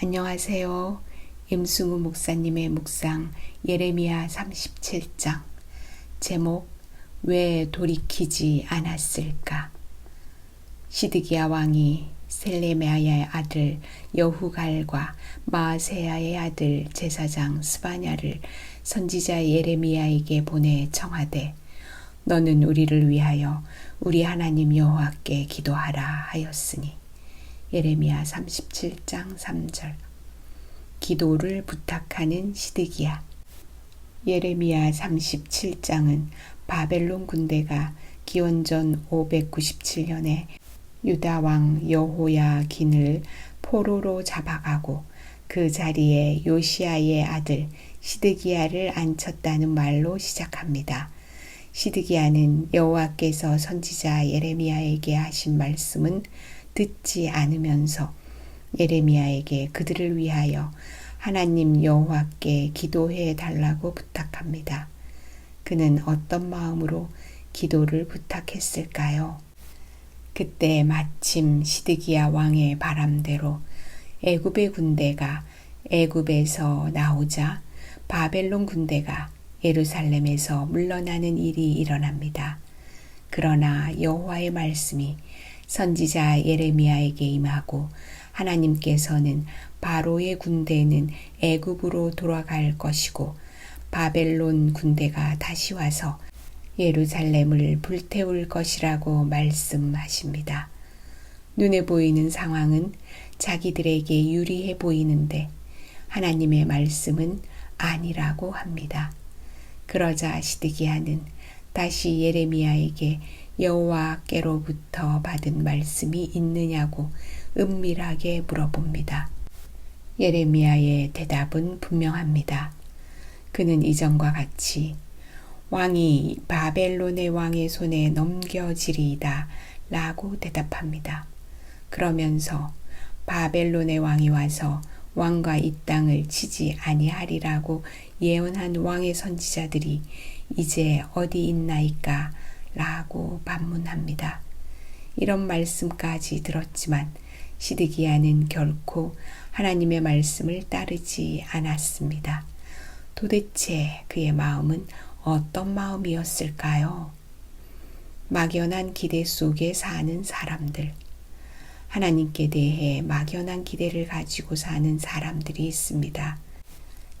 안녕하세요. 임승우 목사님의 묵상 예레미야 37장. 제목 왜 돌이키지 않았을까? 시드기야 왕이 셀레메아의 아들 여후갈과 마세야의 아들 제사장 스바냐를 선지자 예레미야에게 보내 청하되 너는 우리를 위하여 우리 하나님 여호와께 기도하라 하였으니 예레미야 37장 3절 기도를 부탁하는 시드기야 예레미야 37장은 바벨론 군대가 기원전 597년에 유다 왕 여호야 긴을 포로로 잡아가고 그 자리에 요시아의 아들 시드기야를 앉혔다는 말로 시작합니다. 시드기야는 여호와께서 선지자 예레미야에게 하신 말씀은 듣지 않으면서 예레미야에게 그들을 위하여 하나님 여호와께 기도해 달라고 부탁합니다. 그는 어떤 마음으로 기도를 부탁했을까요? 그때 마침 시드기야 왕의 바람대로 애굽의 군대가 애굽에서 나오자 바벨론 군대가 예루살렘에서 물러나는 일이 일어납니다. 그러나 여호와의 말씀이 선지자 예레미야에게 임하고 하나님께서는 바로의 군대는 애굽으로 돌아갈 것이고 바벨론 군대가 다시 와서 예루살렘을 불태울 것이라고 말씀하십니다. 눈에 보이는 상황은 자기들에게 유리해 보이는데 하나님의 말씀은 아니라고 합니다. 그러자 시드기야는 다시 예레미야에게 여호와께로부터 받은 말씀이 있느냐고 은밀하게 물어봅니다. 예레미야의 대답은 분명합니다. 그는 이전과 같이 왕이 바벨론의 왕의 손에 넘겨지리이다 라고 대답합니다. 그러면서 바벨론의 왕이 와서 왕과 이 땅을 치지 아니하리라고 예언한 왕의 선지자들이 이제 어디 있나이까 라고 반문합니다. 이런 말씀까지 들었지만 시드기야는 결코 하나님의 말씀을 따르지 않았습니다. 도대체 그의 마음은 어떤 마음이었을까요? 막연한 기대 속에 사는 사람들. 하나님께 대해 막연한 기대를 가지고 사는 사람들이 있습니다.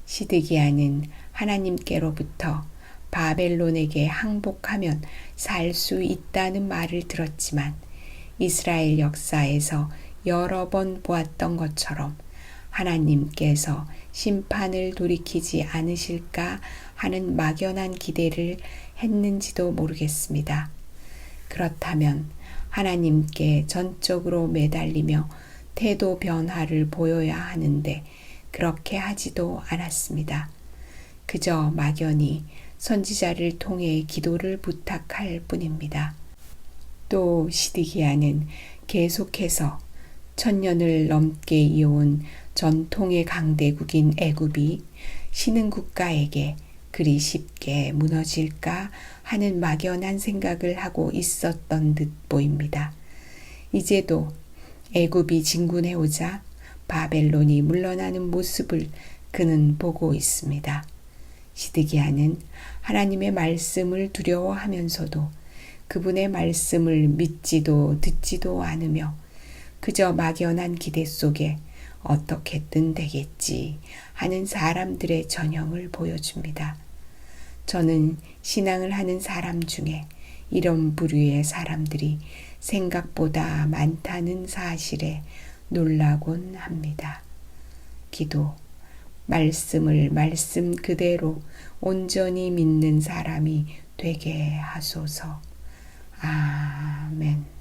시드기야는 하나님께로부터 바벨론에게 항복하면 살 수 있다는 말을 들었지만 이스라엘 역사에서 여러 번 보았던 것처럼 하나님께서 심판을 돌이키지 않으실까 하는 막연한 기대를 했는지도 모르겠습니다. 그렇다면 하나님께 전적으로 매달리며 태도 변화를 보여야 하는데 그렇게 하지도 않았습니다. 그저 막연히 선지자를 통해 기도를 부탁할 뿐입니다. 또 시드기야는 계속해서 천년을 넘게 이어온 전통의 강대국인 애굽이 신흥 국가에게 그리 쉽게 무너질까 하는 막연한 생각을 하고 있었던 듯 보입니다. 이제도 애굽이 진군해 오자 바벨론이 물러나는 모습을 그는 보고 있습니다. 시드기야는 하나님의 말씀을 두려워하면서도 그분의 말씀을 믿지도 듣지도 않으며 그저 막연한 기대 속에 어떻게든 되겠지 하는 사람들의 전형을 보여줍니다. 저는 신앙을 하는 사람 중에 이런 부류의 사람들이 생각보다 많다는 사실에 놀라곤 합니다. 기도, 말씀을 말씀 그대로 온전히 믿는 사람이 되게 하소서. 아멘.